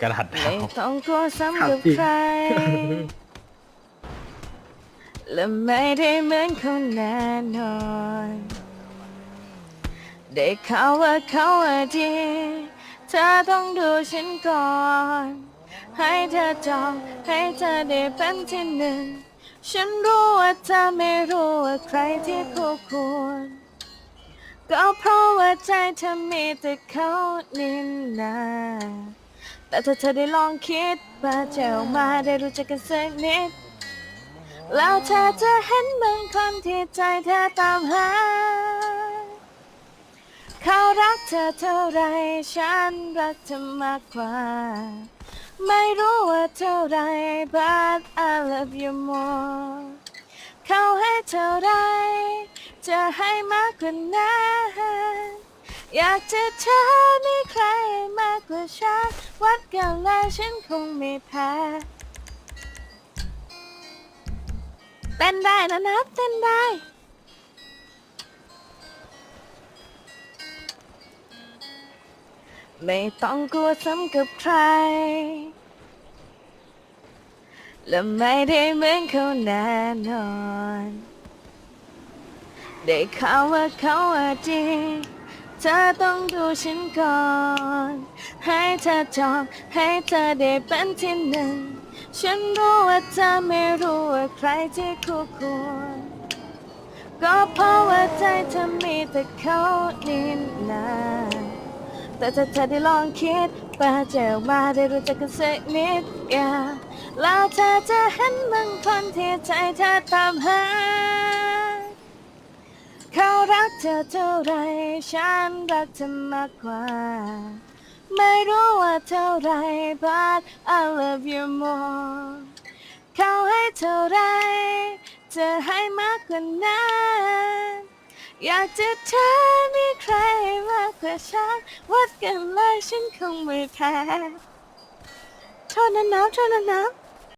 กระดาษดาไม่ว ต้องกลัวซ้ำกับถามจริงใคร และไม่ได้เหมือนเขาแน่นอนได้ข่าวว่าเขาอะดีเธอต้องดูฉันก่อน ให้เธอจองให้เธอได้เป็นที่หนึ่ง ฉันรู้ว่าเธอไม่รู้ว่าใครที่คู่ควร ก็เพราะว่าใจเธอมีแต่เขานี่นา แต่ถ้าเธอได้ลองคิดว่าจะอมาได้รู้จักกันสักนิด แล้วเธอจะเห็นบางคนที่ใจเธอตามหา เขารักเธอเท่าไรฉันรักเธอมากกว่า ไม่รู้ว่าเท่าไร but I love you more เขาให้เท่าไร จะให้มากกว่านั้นอยากจะเธอมีใครมา ฉันวัดกันแล้วฉันคงไม่แพ้เต้นได้นะนับเต้นได้ ไม่ต้องกลัวซ้ำกับใคร และไม่ได้เหมือนเขาแน่นอน ได้ข่าวว่าเขาอะดี เธอต้องดูฉันก่อน ให้เธอจองให้เธอได้เป็นที่หนึ่ง ฉันรู้ว่าเธอไม่รู้ว่าใครที่คู่ควร ก็เพราะว่าใจเธอมีแต่เขานี่นาแต่ถ้าเธอได้ลองคิดว่าจออกมาได้รู้จักกันสักนิดอย่าแล้วเธอจะเห็นบางคนที่ใจเธอตามหา รักเธอเท่าไรฉันรักเธอมากกว่า ไม่รู้ว่าเท่าไร but I love you more เขาให้เท่าไรจะให้มากกว่านั้นอยากจะเธอมีใครมากกว่าฉันวัดกันเลยฉันคงไม่แพ้โทษนะน้ำโทษนะน้ำ